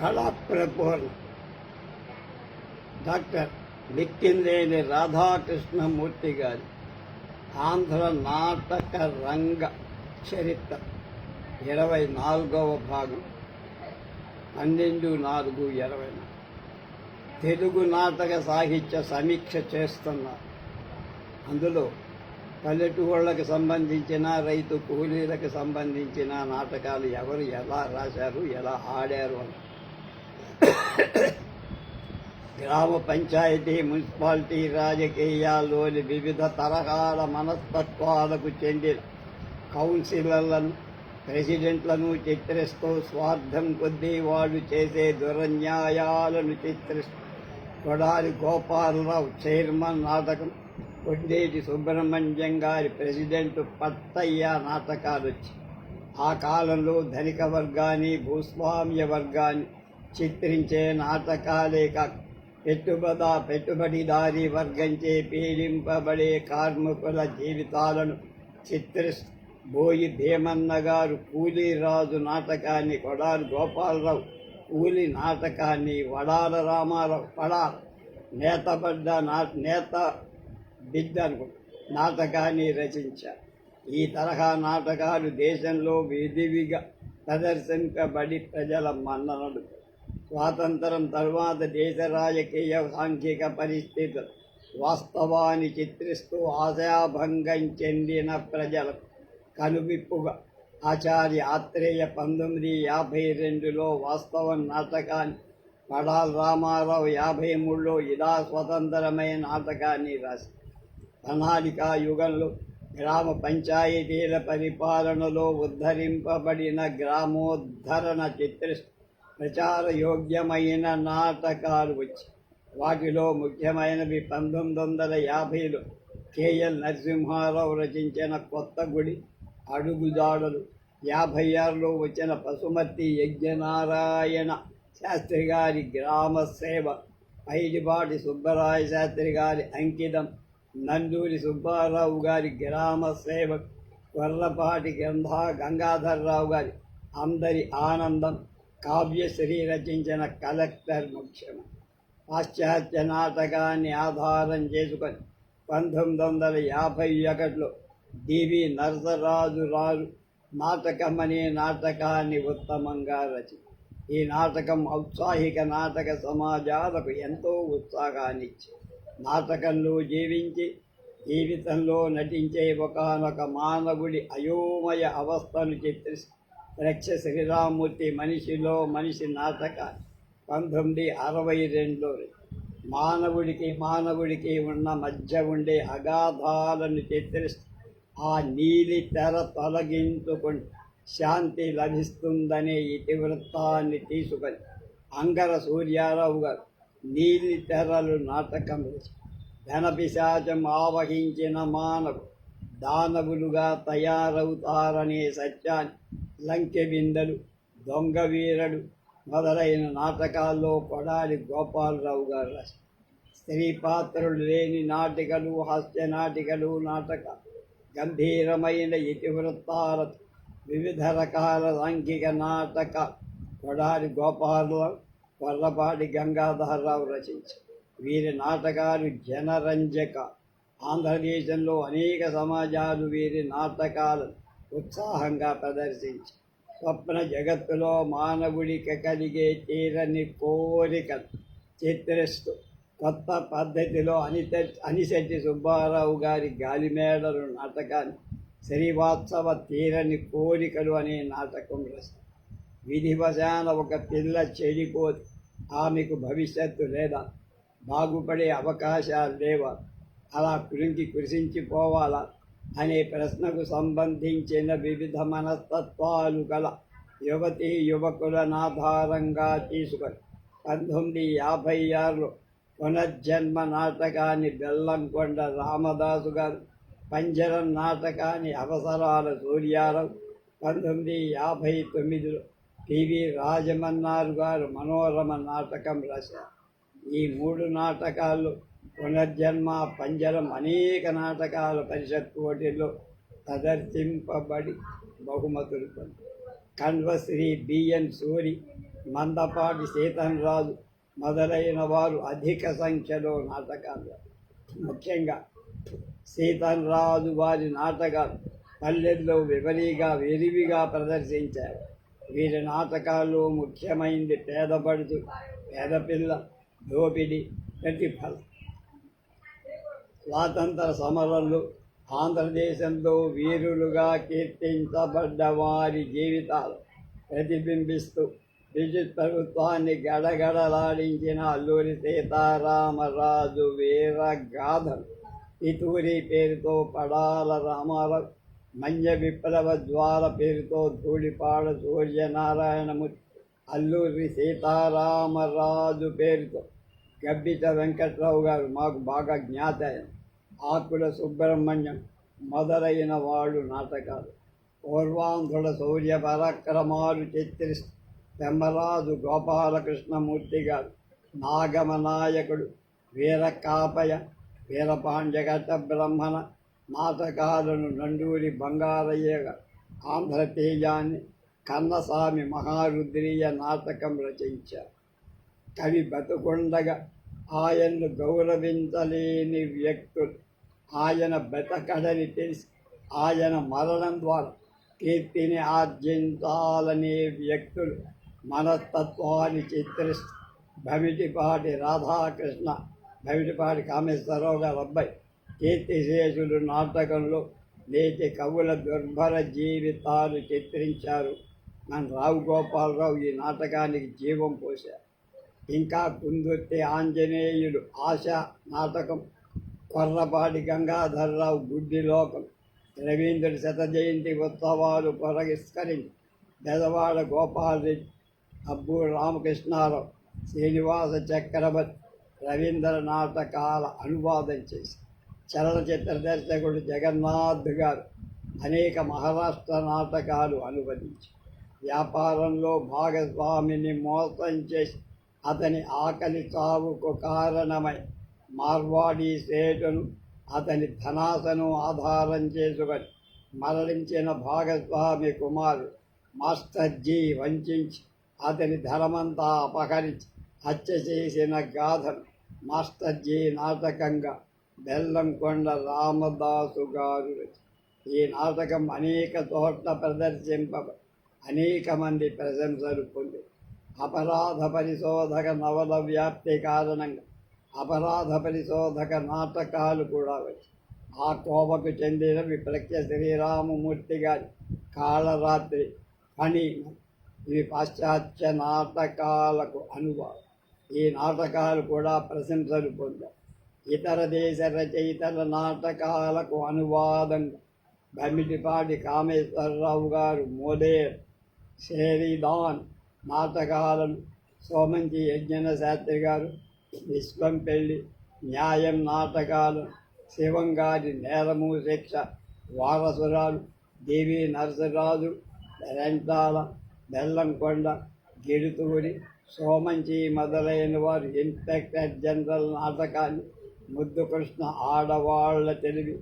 కళాప్రభువన్. Doctor మిక్కిందేని Radhakrishnamurthy గారి ఆంధ్ర నాటక రంగ చరిత్ర ఇరవై నాలుగవ భాగం పన్నెండు నాలుగు ఇరవై తెలుగు నాటక సాహిత్య సమీక్ష చేస్తున్నారు అందులో పల్లెటూళ్ళకి సంబంధించిన రైతు కూలీలకు సంబంధించిన నాటకాలు ఎవరు ఎలా రాశారు ఎలా ఆడారు అని. గ్రామ పంచాయతీ మున్సిపాలిటీ రాజకీయాల్లోని వివిధ తరహాల మనస్తత్వాలకు చెందిన కౌన్సిలర్లను ప్రెసిడెంట్లను చిత్రిస్తూ స్వార్థం కొద్దీ వాళ్ళు చేసే దురన్యాయాలను చిత్రిస్తూ కొడాలి గోపాలరావు చైర్మన్ నాటకం కొండేటి సుబ్రహ్మణ్యం గారి ప్రెసిడెంట్ పత్తయ్య నాటకాలు వచ్చి ఆ కాలంలో ధనిక వర్గాన్ని భూస్వామ్య వర్గాన్ని చిత్రించే నాటకాలే కాక పెట్టుబద పెట్టుబడిదారి వర్గంచే పీడింపబడే కార్మికుల జీవితాలను చిత్రిస్తూ బోయి భీమన్న గారు కూలీరాజు నాటకాన్ని కొడాలి గోపాలరావు కూలి నాటకాన్ని వడాల రామారావు పడాల. నేతబడ్డ నా నేత బిడ్డ అనుకుంటా నాటకాన్ని రచించారు. ఈ తరహా నాటకాలు దేశంలో విధివిగా ప్రదర్శింపబడి ప్రజల మన్ననలు. స్వాతంత్రం తర్వాత దేశ రాజకీయ సాంఘిక పరిస్థితులు వాస్తవాన్ని చిత్రిస్తూ ఆశాభంగం చెందిన ప్రజలకు కనువిప్పుగా. ఆచార్య ఆత్రేయ పంతొమ్మిది యాభై రెండులో వాస్తవం నాటకాన్ని పడాల్ రామారావు యాభై మూడులో ఇదా స్వతంత్రమైన నాటకాన్ని రాసి ప్రణాళికా యుగంలో గ్రామ పంచాయతీల పరిపాలనలో ఉద్ధరింపబడిన గ్రామోద్ధరణ చిత్రిస్తూ ప్రచార యోగ్యమైన నాటకాలు వచ్చి వాటిలో ముఖ్యమైనవి పంతొమ్మిది వందల యాభైలో కేఎల్ నరసింహారావు రచించిన కొత్త గుడి అడుగుజాడలు యాభై ఆరులో వచ్చిన పశుమతి యజ్ఞనారాయణ శాస్త్రి గారి గ్రామ సేవ పైడిపాటి సుబ్బరాయ శాస్త్రి గారి అంకితం నందూరి సుబ్బారావు గారి గ్రామ సేవ కొర్రపాటి గ్రంథ గంగాధర్రావు గారి అందరి ఆనందం కావ్యశ్రీ రచించిన కలెక్టర్ ముఖ్యమ పాశ్చాత్య నాటకాన్ని ఆధారం చేసుకొని పంతొమ్మిది వందల యాభై ఒకటిలో డివి నరసరాజు రాజు నాటకం అనే నాటకాన్ని ఉత్తమంగా రచి ఈ నాటకం ఔత్సాహిక నాటక సమాజాలకు ఎంతో ఉత్సాహాన్నిచ్చి నాటకంలో జీవించి జీవితంలో నటించే ఒకనొక మానవుడి అయోమయ అవస్థను చిత్రిస్తూ రక్ష శ్రీరామూర్తి మనిషిలో మనిషి నాటక పంతొమ్మిది అరవై రెండులో మానవుడికి మానవుడికి ఉన్న మధ్య ఉండే అగాధాలను చిత్రిస్తూ ఆ నీలి తెర తొలగించుకొని శాంతి లభిస్తుందనే ఇతివృత్తాన్ని తీసుకొని అంగర సూర్యారావు గారు నీలి తెరలు నాటకం ధనపిశాచం ఆవహించిన మానవు దానవులుగా తయారవుతారనే సత్యాన్ని లంకె విందలు దొంగ వీరడు మొదలైన నాటకాల్లో కొడాలి గోపాలరావు గారు రాశారు స్త్రీ పాత్రలు లేని నాటికలు హాస్య నాటికలు నాటక గంభీరమైన ఇతివృత్తాలతో వివిధ రకాల లాంకిక నాటక కొడాలి గోపాలరావు కొర్రపాటి గంగాధరరావు రచించారు. వీరి నాటకాలు జనరంజక. ఆంధ్రదేశంలో అనేక సమాజాలు వీరి నాటకాలను ఉత్సాహంగా ప్రదర్శించి. స్వప్న జగత్తులో మానవుడికి కలిగే తీరని కోరిక చిత్రిస్తూ కొత్త పద్ధతిలో అనిత అనిశెట్టి సుబ్బారావు గారి గాలిమేడలు నాటకాన్ని శ్రీవాత్సవ తీరని కోరికలు అనే నాటకం రాశారు విధివశాన ఒక పిల్ల చెడిపోతే ఆమెకు భవిష్యత్తు లేదా బాగుపడే అవకాశాలు లేవా. అలా కురించి కురిసించిపోవాలా? అనే ప్రశ్నకు సంబంధించిన వివిధ మనస్తత్వాలు గల యువతి యువకులను ఆధారంగా తీసుకొని పంతొమ్మిది యాభై ఆరులో పునర్జన్మ నాటకాన్ని బెల్లంకొండ రామదాసు గారు పంజరం నాటకాన్ని అవసరాల సూర్యారావు పంతొమ్మిది యాభై తొమ్మిదిలో పివి రాజమన్నారు గారు మనోరమ నాటకం రాశారు ఈ మూడు నాటకాలు పునర్జన్మ పంజరం అనేక నాటకాల పరిషత్ పోటీల్లో ప్రదర్శింపబడి బహుమతులు పొంది. కన్వశ్రీ బిఎన్ సూరి మందపాటి సీతన్ రాజు మొదలైన వారు అధిక సంఖ్యలో నాటకాలు. ముఖ్యంగా సీతన్ రాజు వారి నాటకాలు పల్లెల్లో వివరీగా విరివిగా ప్రదర్శించారు. వీరి నాటకాల్లో ముఖ్యమైనది పేదపడుతు పేదపిల్ల దోపిడి ప్రతిఫలం. స్వాతంత్ర సమరంలో ఆంధ్రదేశంలో వీరులుగా కీర్తించబడ్డ వారి జీవితాలు ప్రతిబింబిస్తూ బ్రిటిష్ ప్రభుత్వాన్ని గడగడలాడించిన అల్లూరి సీతారామరాజు వీర గాథలు ఇతూరి పేరుతో పడాల రామారావు మన్య విప్లవ జ్వాల పేరుతో ధూళిపాడ సూర్యనారాయణమూర్తి అల్లూరి సీతారామరాజు పేరుతో గబ్బిత వెంకట్రావు గారు మాకు బాగా జ్ఞాతయం ఆకుల సుబ్రహ్మణ్యం మొదలైన వాళ్ళు నాటకాలు పూర్వాంధ్రుల శౌర్య పరాక్రమాలు చిత్రిస్తూ పెమ్మరాజు గోపాలకృష్ణమూర్తి గారు నాగమ నాయకుడు వీర కాపయ బ్రహ్మణ నాటకాలను నండూరి బంగారయ్య గారు ఆంధ్రతేజాన్ని కన్నస్వామి మహారుద్రీయ నాటకం రచించారు. కవి బతుకుండగా ఆయన్ను గౌరవించలేని వ్యక్తులు ఆయన బ్రతకడని తెలిసి. ఆయన మరణం ద్వారా కీర్తిని ఆర్జించాలనే వ్యక్తులు మనస్తత్వాన్ని చిత్రిస్తూ భవిటిపాటి రాధాకృష్ణ భవిటిపాటి కామేశ్వరరావు గారు అబ్బాయి కీర్తిశేషులు నాటకంలో నేటి కవుల దుర్భర జీవితాలు చిత్రించారు. మన రావు గోపాలరావు ఈ నాటకానికి జీవం పోశారు. ఇంకా కుందుర్తి ఆంజనేయుడు ఆశ నాటకం కొర్రపాటి గంగాధర్రావు గుడ్డి లోకం రవీంద్రుడి శత జయంతి ఉత్సవాలు పురస్కరించి గోపాల్ రెడ్డి అబ్బూరు రామకృష్ణారావు శ్రీనివాస చక్రవర్తి రవీంద్ర నాటకాల అనువాదం చేసి చలనచిత్ర దర్శకుడు జగన్నాథ్ గారు అనేక మహారాష్ట్ర నాటకాలు అనువదించి వ్యాపారంలో భాగస్వామిని మోసం చేసి అతని ఆకలి చావుకు కారణమై మార్వాడీ సేటును అతని ధనాసను ఆధారం చేసుకొని మరణించిన భాగస్వామి కుమారు మాస్టర్జీ వంచించి అతని ధనమంతా అపహరించి హత్య చేసిన గాథను మాస్టర్జీ నాటకంగా బెల్లంకొండ రామదాసు గారు ఈ నాటకం అనేక చోట్ల ప్రదర్శింప అనేక మంది ప్రశంసలు పొంది. అపరాధ పరిశోధక నవల వ్యాప్తి కారణంగా అపరాధ పరిశోధక నాటకాలు కూడా వచ్చాయి. ఆ కోవకు చెందిన విప్లక్య శ్రీరామమూర్తి గారి కాళరాత్రి పని ఇవి పాశ్చాత్య నాటకాలకు అనువాదం ఈ నాటకాలు కూడా ప్రశంసలు పొందాయి. ఇతర దేశ రచయితల నాటకాలకు అనువాదంగా బమిటిపాటి కామేశ్వరరావు గారు మోదేర్ షేరిదాన్ నాటకాలను సోమంచి యజ్ఞన శాస్త్రి గారు విశ్వం పెళ్ళి న్యాయం నాటకాలు శివంగారి నేరము శిక్ష వారసురాలు దేవి నరసరాజు రెంటాల బెల్లంకొండ గిడుతూరి సోమంచి మొదలైన వారు ఇన్స్పెక్టర్ జనరల్ నాటకాన్ని ముద్దుకృష్ణ ఆడవాళ్ళ తెలివి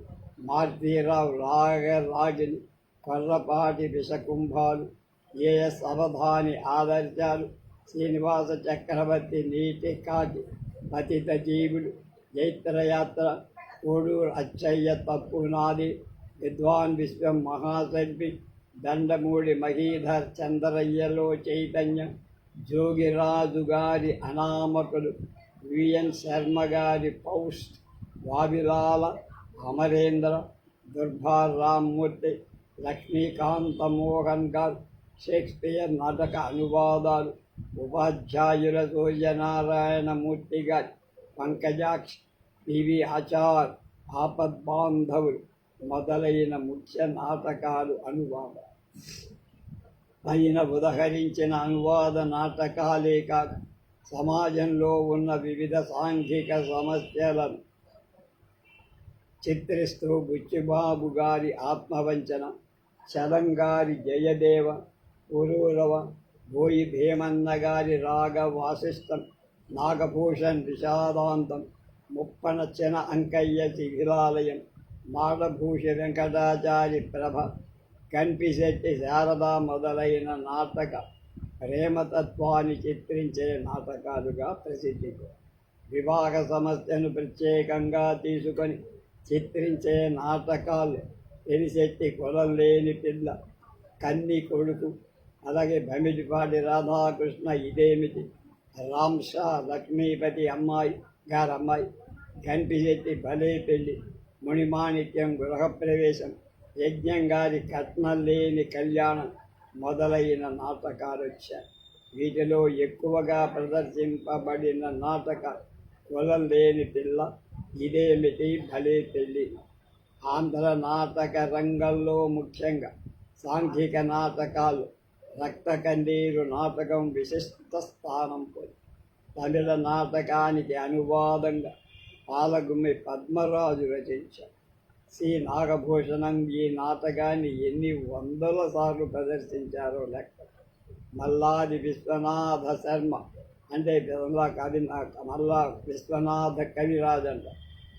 మారుతీరావు రాగ రాగిని కొర్రపాటి విషకుంభాలు ఏఎస్ అవధాని ఆదర్శాలు శ్రీనివాస చక్రవర్తి నీటి కాటి పతిత జీవుడు జైత్రయాత్ర కోడూరు అచ్చయ్య తప్పునాది విద్వాన్ విశ్వం మహాశిల్పి దండమూడి మహీధర్ చంద్రయ్యలో చైతన్యం జోగిరాజు గారి అనామకులు విఎన్ శర్మ గారి పౌస్ట్ వావిలాల అమరేంద్ర దుర్భార్ రామ్మూర్తి లక్ష్మీకాంత మోహన్ గారు షేక్స్పియర్ నాటక అనువాదాలు ఉపాధ్యాయుల సూర్యనారాయణమూర్తి గారి పంకజాక్షి పివి ఆచార్ ఆపద్ బాంధవులు మొదలైన ముఖ్య నాటకాలు అనువాద. పైన ఉదహరించిన అనువాద నాటకాలే కాక సమాజంలో ఉన్న వివిధ సాంఘిక సమస్యలను చిత్రిస్తూ బుచ్చిబాబు గారి ఆత్మవంచన చలంగారి జయదేవ పురూరవ బోయి భీమన్నగారి రాగ వాసిష్టం నాగభూషణ్ విషాదాంతం ముప్పన చెన అంకయ్య శిథిలాలయం మాడభూషి వెంకటాచారి ప్రభ కన్పిశెట్టి శారద మొదలైన నాటక ప్రేమతత్వాన్ని చిత్రించే నాటకాలుగా ప్రసిద్ధి. వివాహ సమస్యను ప్రత్యేకంగా తీసుకొని చిత్రించే నాటకాలు తెలిసెట్టి కొలం లేని పిల్ల కన్ని కొడుకు అలాగే భమిడిపాటి రాధాకృష్ణ ఇదేమిటి? రాంషా లక్ష్మీపతి అమ్మాయి గారి అమ్మాయి గంపిశెట్టి భలే పెళ్ళి మునిమాణిక్యం గృహప్రవేశం యజ్ఞం గారి కట్నం లేని కళ్యాణం మొదలైన నాటకాలు వచ్చాయి వీటిలో ఎక్కువగా ప్రదర్శింపబడిన నాటక కులం లేని పిల్ల ఇదేమిటి? భలే పెళ్ళి ఆంధ్ర నాటక రంగంలో ముఖ్యంగా సాంఘిక నాటకాలు రక్త కన్నీరు నాటకం విశిష్ట స్థానం పొంది తమిళ నాటకానికి అనువాదంగా పాలగుమ్మి పద్మరాజు రచించారు. సి. నాగభూషణం ఈ నాటకాన్ని ఎన్ని వందల సార్లు ప్రదర్శించారో లెక్క. మల్లాది విశ్వనాథ శర్మ అంటే బిర్లా కవి మల్లా విశ్వనాథ కవిరాజ్ అంట.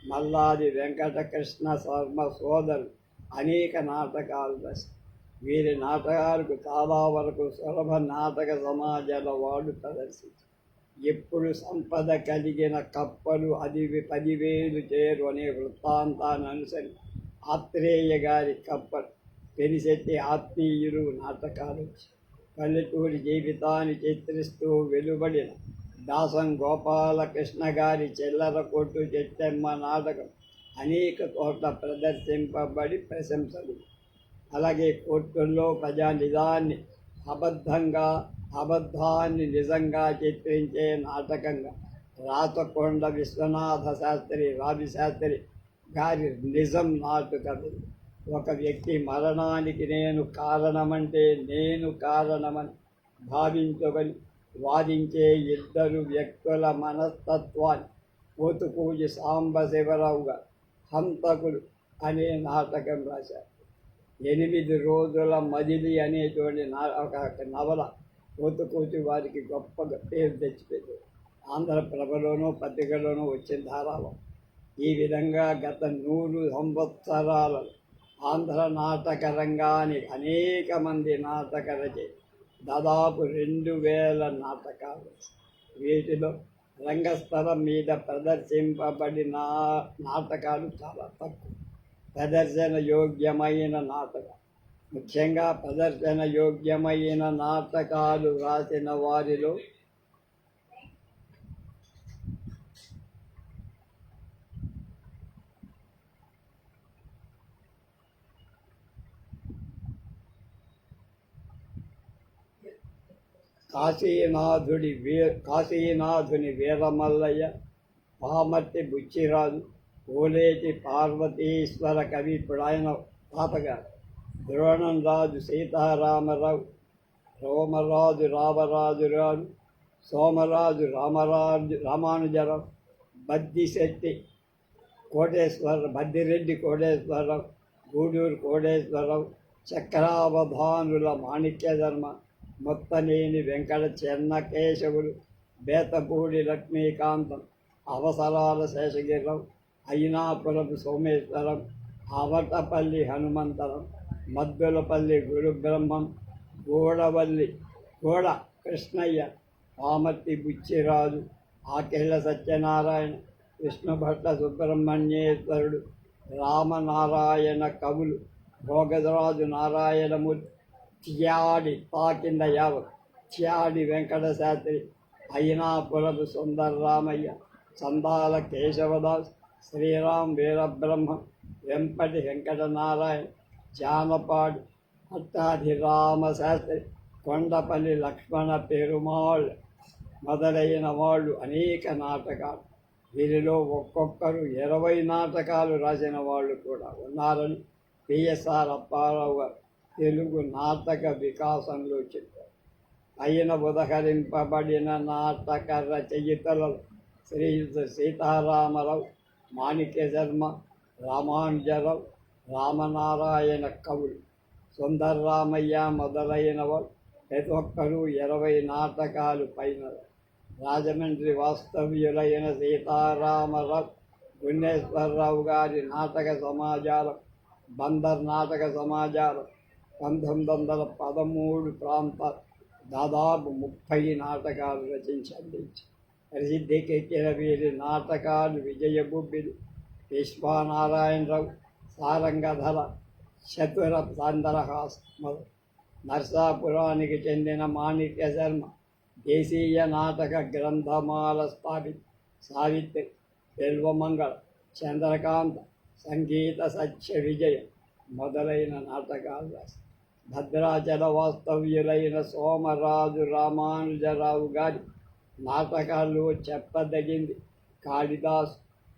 మల్లాది వెంకటకృష్ణ శర్మ సోదరు అనేక నాటకాలు రచించారు. వీరి నాటకాలకు చాలా వరకు సులభ నాటక సమాజాల వాడు ప్రదర్శించారు ఎప్పుడు సంపద కలిగిన కప్పలు అది పదివేలు చేరు అనే వృత్తాంతాన్ని అనుసరి ఆత్రేయ గారి కప్పలు పెరిసెట్టి ఆత్మీయులు నాటకాలు పల్లెటూరి జీవితాన్ని చిత్రిస్తూ వెలువడిన దాసం గోపాలకృష్ణ గారి చెల్లర కొట్టు చెట్టెమ్మ నాటకం అనేక చోట్ల ప్రదర్శింపబడి ప్రశంసలు. అలాగే కోర్టుల్లో ప్రజా నిజాన్ని అబద్ధంగా అబద్ధాన్ని నిజంగా చిత్రించే నాటకంగా రాతకొండ విశ్వనాథ శాస్త్రి రావి శాస్త్రి గారి నిజం నాటుకలు ఒక వ్యక్తి మరణానికి నేను కారణమంటే నేను కారణమని భావించవని వాదించే ఇద్దరు వ్యక్తుల మనస్తత్వాన్ని పోతుకూజి సాంబశివరావుగా హంతకులు అనే నాటకం రాశారు. ఎనిమిది రోజుల మదిలి అనేటువంటి నా ఒక నవల పోతుకూచి వారికి గొప్ప పేరు తెచ్చిపెట్టారు ఆంధ్రప్రభలోనూ పత్రికలోనూ వచ్చిన ధారావం. ఈ విధంగా గత నూరు సంవత్సరాలలో ఆంధ్ర నాటక రంగానికి అనేక మంది నాటక రచయి దాదాపు రెండు వేల నాటకాలు. వీటిలో రంగస్థలం మీద ప్రదర్శింపబడిన నాటకాలు చాలా తక్కువ. ప్రదర్శన యోగ్యమైన నాటకం. ముఖ్యంగా ప్రదర్శన యోగ్యమైన నాటకాలు రాసిన వారిలో కాశీనాథుడి వీ కాశీనాథుని వీరమల్లయ్య పామర్తి బుచ్చిరాజు కోలేటి పార్వతీశ్వర కవి పుడాయన ఆయన తాతగారు ద్రోణం రాజు సీతారామరావు సోమరాజు రామరాజురావు సోమరాజు రామరాజు రామానుజరావు బద్దిశెట్టి కోటేశ్వర బద్దిరెడ్డి కోటేశ్వరరావు గూడూరు కోటేశ్వరరావు చక్రావధానుల మాణిక్యధర్మ మొత్తనేని వెంకట చెన్నకేశవులు బేతపూడి లక్ష్మీకాంతం అవసరాల శేషగిరిరావు అయినాపురం సోమేశ్వరం ఆవటపల్లి హనుమంతరం మద్దులపల్లి గురుబ్రహ్మం గోడవల్లి గోడ కృష్ణయ్య పామర్తి బుచ్చిరాజు ఆకెళ్ళ సత్యనారాయణ విష్ణుభట్ట సుబ్రహ్మణ్యేశ్వరుడు రామనారాయణ కవులు భోగరాజు నారాయణమూర్తి త్యాడి తాకింద యావ త్యాడి వెంకటశాస్త్రి అయినాపురపు సుందరరామయ్య చందాల కేశవదాస్ శ్రీరామ్ వీరబ్రహ్మ వెంపటి వెంకటనారాయణ జానపాడు అట్టాధిరామ శాస్త్రి కొండపల్లి లక్ష్మణ పెరుమాళ్ మొదలైన వాళ్ళు అనేక నాటకాలు. వీరిలో ఒక్కొక్కరు ఇరవై నాటకాలు రాసిన వాళ్ళు కూడా ఉన్నారని పిఎస్ఆర్ అప్పారావు గారు తెలుగు నాటక వికాసంలో చెప్పారు. అయిన ఉదహరింపబడిన నాటక రచయితలలో శ్రీయుత సీతారామరావు మాణిక్య శర్మ రామానుజరావు రామనారాయణ కవులు సుందరరామయ్య మొదలైన వారు ప్రతి ఒక్కరూ ఇరవై నాటకాలు పైన రాజమండ్రి వాస్తవ్యులైన సీతారామరావు గుణేశ్వరరావు గారి నాటక సమాజాలం బందర్ నాటక సమాజాలం పంతొమ్మిది వందల పదమూడు ప్రాంత దాదాపు ముప్పై నాటకాలు రచించి అందించి ప్రసిద్ధికెక్కిన వీరి నాటకాలు విజయబుబ్బిలు. విశ్వనారాయణరావు సారంగధర చతుర సందరహాస్ నర్సాపురానికి చెందిన మాణిక్య శర్మ దేశీయ నాటక గ్రంథమాల స్థాపి సావిత్రి బిల్వమంగళ చంద్రకాంత సంగీత సత్య విజయ మొదలైన నాటకాలు రాశారు. భద్రాచల వాస్తవ్యులైన సోమరాజు రామానుజరావు గారి నాటకాల్లో చెప్పదగింది కాళిదాస్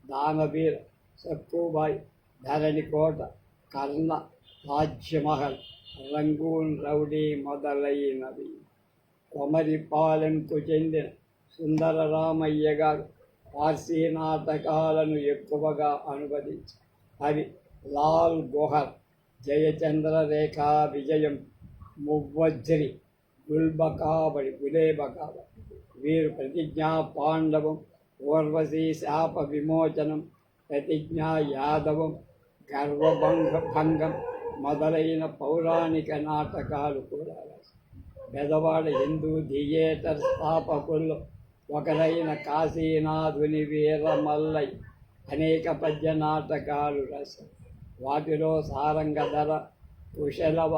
దానవీర్ సక్కుబాయ్ ధరణికోట కర్ణ రాజ్యమహల్ రంగూన్ రౌడీ మొదలైనవి. కొమరిపాలెంకు చెందిన సుందరరామయ్య గారు పార్సీ నాటకాలను ఎక్కువగా అనువదించి అవి లాల్ గోహర్ జయచంద్ర రేఖా విజయం మువ్వజ్రి గుల్బకాబడి గులేబకాబడి వీరు ప్రతిజ్ఞా పాండవం ఊర్వశీ శాప విమోచనం ప్రతిజ్ఞా యాదవం గర్వభంగ భంగం మొదలైన పౌరాణిక నాటకాలు కూడా పెదవాడ హిందూ థియేటర్ స్థాపకుల్లో ఒకరైన కాశీనాథుని వీరమల్లై అనేక పద్య నాటకాలు రాశారు. వాటిలో సారంగధర కుశలవ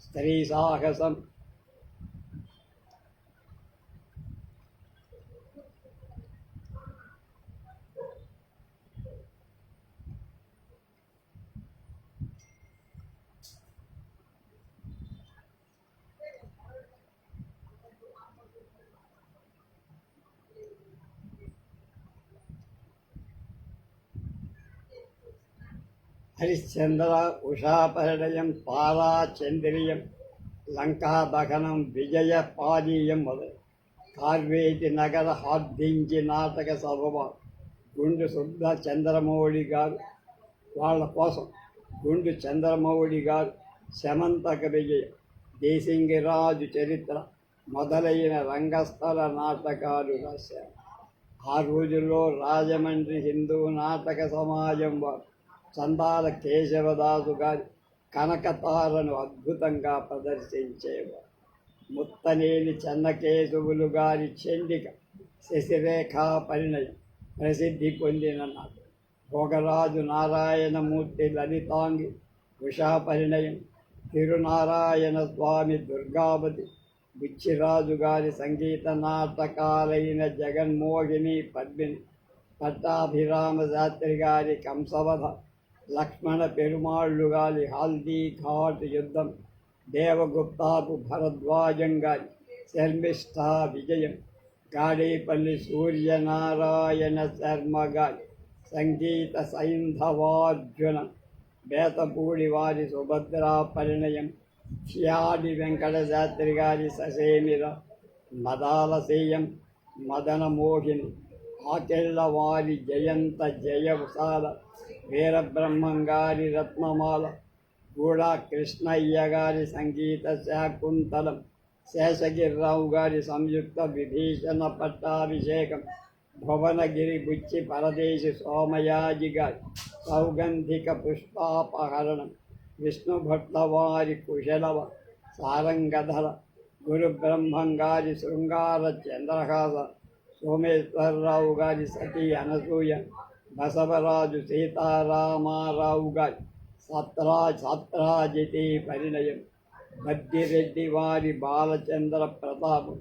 స్త్రీ సాహసం హరిశ్చంద్ర ఉషాపరిణయం పారాచంద్రియం లంకాదహనం విజయ పానీయం మొదలు కార్వేతి నగర హార్దించి నాటక సభ గుండు శుద్ధ చంద్రమౌళి గారు వాళ్ళ కోసం గుండు చంద్రమౌళి గారు శమంతక విజయ దేశింగిరాజు చరిత్ర మొదలైన రంగస్థల నాటకాలు రాశారు. ఆ రోజుల్లో రాజమండ్రి హిందూ నాటక సమాజం వారు చందాల కేశవదాసు గారి కనకతారను అద్భుతంగా ప్రదర్శించేవారు. ముత్తనేని చెన్నకేశవులు గారి చండిక శశిరేఖా పరిణయం ప్రసిద్ధి పొందిన నాటకం భోగరాజు నారాయణమూర్తి లలితాంగి ఉషా పరిణయం తిరునారాయణ స్వామి దుర్గావతి బుచ్చిరాజు గారి సంగీత నాటకాలైన జగన్మోహిని పద్మిని పట్టాభిరామ శాస్త్రి గారి కంసవధ లక్ష్మణ పెరుమాళ్ళు హల్దీ ఘాట్ యుద్ధం దేవగుప్తాపు భరద్వాజంగా శర్మిష్ఠా విజయం గాడేపల్లి సూర్యనారాయణ శర్మగాలి సంగీత సైంధవార్జునం బేతపూడి వారి సుభద్రా పరిణయం త్యాడి వెంకటశాస్త్రి గారి ససేమిర మదాలసేయం మదన మోహిని వారి జయంత జయసాల వీరబ్రహ్మం గారి రత్నమాల గూడా కృష్ణయ్య గారి సంగీత శాకుంతలం శేషగిరిరావు గారి సంయుక్త విభీషణ పట్టాభిషేకం భువనగిరి బుచ్చి పరదేశి సోమయాజి గారి సౌగంధిక బసవరాజు సీతారామారావు గారి సత్రా సత్రాజితి పరిణయం. బద్దిరెడ్డి వారి బాలచంద్ర ప్రతాపం.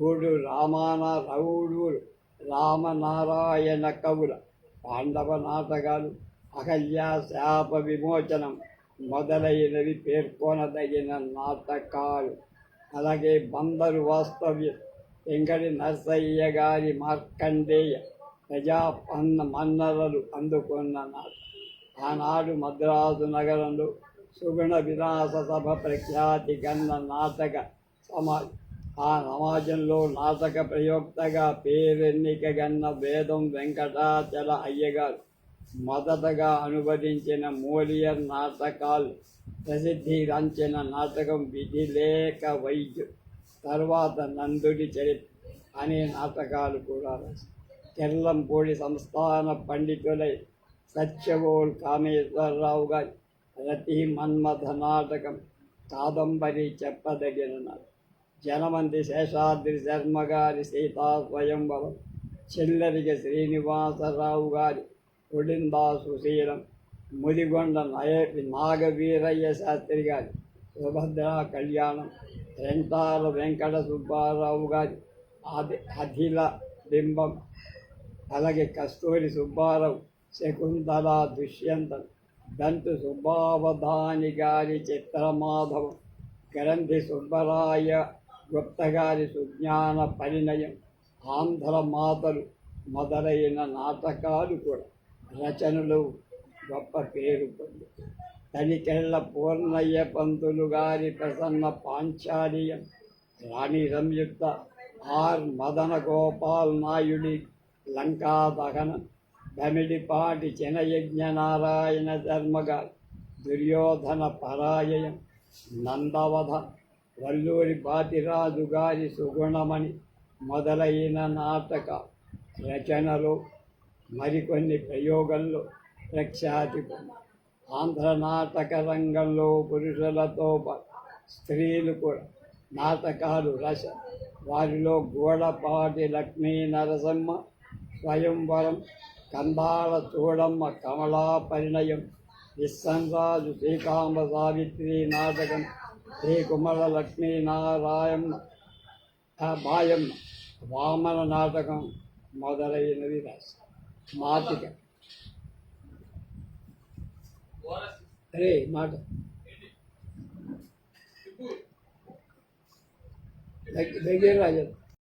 గూడు రామానారావుడు రామనారాయణ కవుల పాండవ నాటకాలు. అహల్య శాప విమోచనం మొదలైనవి పేర్కొనదగిన నాటకాలు. అలాగే బందరు వాస్తవ్యం. వెంకటి నర్సయ్య గారి మార్కండేయ ప్రజా అన్న మన్నరలు అందుకున్న నాడు ఆనాడు మద్రాసు నగరంలో సుగుణ విలాస సభ ప్రఖ్యాతి గన్న నాటక సమాజం ఆ సమాజంలో నాటక ప్రయోక్తగా పేరెన్నిక గన్న వేదం వెంకటాచల అయ్యగారు. మొదటగా అనువదించిన మోలియర్ నాటకాలు ప్రసిద్ధిగాంచిన నాటకం విధిలేక వైద్యు. తర్వాత నందుడి చరిత్ర అనే నాటకాలు కూడా రాశారు. కెర్లంపూడి సంస్థాన పండితులై సత్యవోల్ కామేశ్వరరావు గారి రతి మన్మథ నాటకం కాదంబరి చెప్పదగిన నాటకం జనమంది శేషాద్రి శర్మ గారి సీతా స్వయంవరం చిల్లరిగ శ్రీనివాసరావు గారి ఒడిందా సుశీలం ముదిగొండ నయ నాగవీరయ్య శాస్త్రి గారి సుభద్రా కళ్యాణం రెంటాల వెంకట సుబ్బారావు గారి ఆది అఖిల బింబం అలాగే కస్తూరి సుబ్బారావు శకుంతల దుష్యంతం దంతు సుబ్బావధాని గారి చిత్రమాధవం గ్రంథి సుబ్బరాయ గుప్త గారి సుజ్ఞాన పరిణయం ఆంధ్ర మాతలు మొదలైన నాటకాలు కూడా రచనలు గొప్ప పేరు పొంది తనికెళ్ళ పూర్ణయ్య పంతులు గారి ప్రసన్న పాంచాలియం రాణి సంయుక్త ఆర్ మదన గోపాల్ నాయుడి లంకాదహన భమిడిపాటి దమిడిపాటి చినయజ్ఞ నారాయణ దుర్యోధన పరాయయం నందవధ వల్లూరి బాతిరాజు గారి సుగుణమణి మొదలైన నాటక రచనలు మరికొన్ని ప్రయోగంలో ప్రఖ్యాతి ఆంధ్ర నాటక రంగంలో పురుషులతో స్త్రీలు కూడా నాటకాలు రస వారిలో గూడపాటి లక్ష్మీ నరసింహ స్వయంవరం కందాల చూడమ్మ కమలా పరిణయం విస్సంరాజు శ్రీకాంబ సావిత్రి నాటకం శ్రీ కుమర లక్ష్మీనారాయణ ఆ బాయమ్మ వామన నాటకం మొదలైనవి రాశారు. మాతిక రే మాట. దగ్గర రాజు